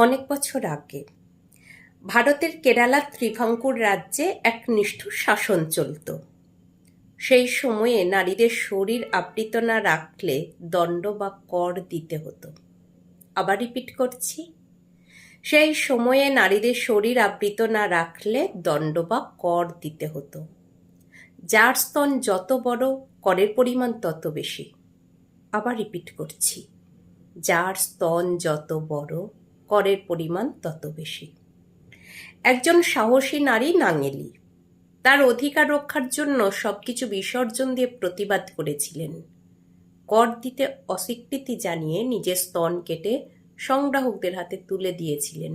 অনেক বছর আগে। ভারতের কেরালা ত্রিভাঙ্কুর রাজ্যে এক নিষ্ঠুর শাসন চলত। সেই সময়ে নারীদের শরীর আবৃত না রাখলে দণ্ড বা কর দিতে হতো। আবার রিপিট করছি। সেই সময়ে নারীদের শরীর আবৃত না রাখলে দণ্ড বা কর দিতে হতো। যার স্তন যত বড়, করের পরিমাণ তত বেশি। আবার রিপিট করছি। যার স্তন যত বড় করের পরিমাণ তত বেশি। একজন সাহসী নারী নাঙেলি। তার অধিকার রক্ষার জন্য সবকিছু বিসর্জন দিয়ে প্রতিবাদ করেছিলেন। কর দিতে অস্বীকৃতি জানিয়ে নিজের স্তন কেটে সংগ্রাহকদের হাতে তুলে দিয়েছিলেন।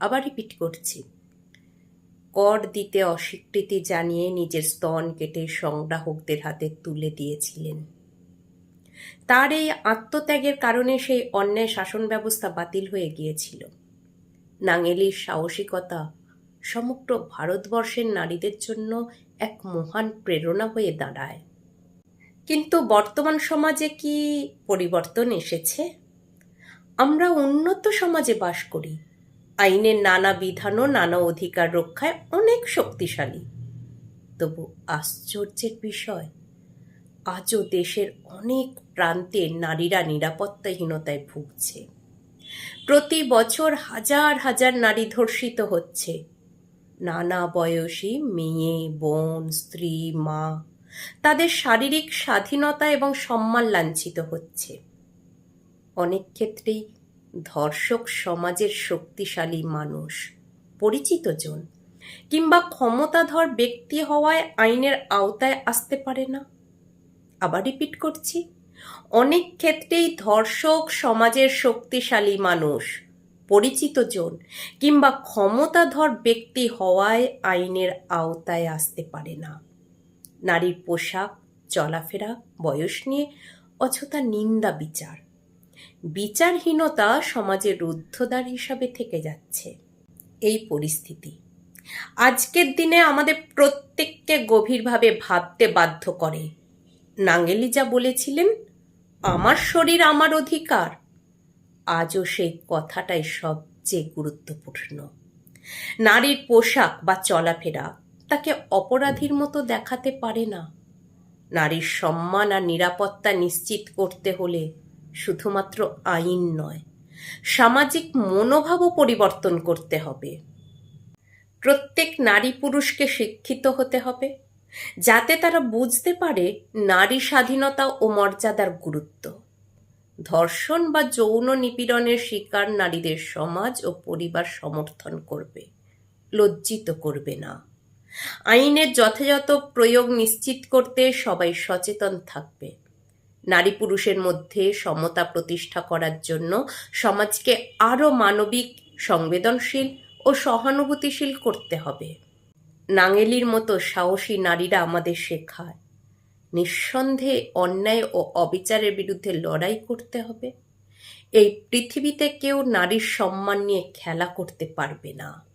আবার রিপিট করছি। কর দিতে অস্বীকৃতি জানিয়ে নিজের স্তন কেটে সংগ্রাহকদের হাতে তুলে দিয়েছিলেন। তার এই আত্মত্যাগের কারণে সেই অন্যায় শাসন ব্যবস্থা বাতিল হয়ে গিয়েছিল। নাঙেলির সাহসিকতা সমগ্র ভারতবর্ষের নারীদের জন্য এক মহান প্রেরণা হয়ে দাঁড়ায়। কিন্তু বর্তমান সমাজে কি পরিবর্তন এসেছে? আমরা উন্নত সমাজে বাস করি। আইনের নানা বিধানও নানা অধিকার রক্ষায় অনেক শক্তিশালী। তবু আশ্চর্যের বিষয় আজও দেশের অনেক প্রান্তে নারীরা নিরাপত্তাহীনতায় ভুগছে। প্রতি বছর হাজার হাজার নারী ধর্ষিত হচ্ছে। নানা বয়সী মেয়ে, বোন, স্ত্রী, মা, তাদের শারীরিক স্বাধীনতা এবং সম্মান লাঞ্ছিত হচ্ছে। অনেক ক্ষেত্রেই ধর্ষক সমাজের শক্তিশালী মানুষ, পরিচিত জন, কিংবা ক্ষমতাধর ব্যক্তি হওয়ায় আইনের আওতায় আসতে পারে না। আবার রিপিট করছি। অনেক ক্ষেত্রেই ধর্ষক সমাজের শক্তিশালী মানুষ, পরিচিত জন কিংবা ক্ষমতাধর ব্যক্তি হওয়ায় আইনের আওতায় আসতে পারে না। নারীর পোশাক, চলাফেরা, বয়স নিয়ে অযথা নিন্দা বিচার। বিচারহীনতা সমাজের রুদ্ধদ্বার হিসাবে থেকে যাচ্ছে। এই পরিস্থিতি। আজকের দিনে আমাদের প্রত্যেককে গভীরভাবে ভাবতে বাধ্য করে। নাঙ্গেলি যা বলেছিলেন, আমার শরীর আমার অধিকার। আজও সেই কথাটাই সবচেয়ে গুরুত্বপূর্ণ। নারীর পোশাক বা চলাফেরা তাকে অপরাধীর মতো দেখাতে পারে না। নারীর সম্মান আর নিরাপত্তা নিশ্চিত করতে হলে শুধুমাত্র আইন নয়, সামাজিক মনোভাবও পরিবর্তন করতে হবে। প্রত্যেক নারী পুরুষকে শিক্ষিত হতে হবে। যাতে তারা বুঝতে পারে নারী স্বাধীনতা ও মর্যাদার গুরুত্ব। ধর্ষণ বা যৌন নিপীড়নের শিকার নারীদের সমাজ ও পরিবার সমর্থন করবে, লজ্জিত করবে না। আইনের যথাযথ প্রয়োগ নিশ্চিত করতে সবাই সচেতন থাকবে। নারী পুরুষের মধ্যে সমতা প্রতিষ্ঠা করার জন্য সমাজকে আরও মানবিক, সংবেদনশীল ও সহানুভূতিশীল করতে হবে। নাঙেলির মতো সাহসী নারীরা আমাদের শেখায়। নিঃসন্দেহে অন্যায় ও অবিচারের বিরুদ্ধে লড়াই করতে হবে। এই পৃথিবীতে কেউ নারীর সম্মান নিয়ে খেলা করতে পারবে না।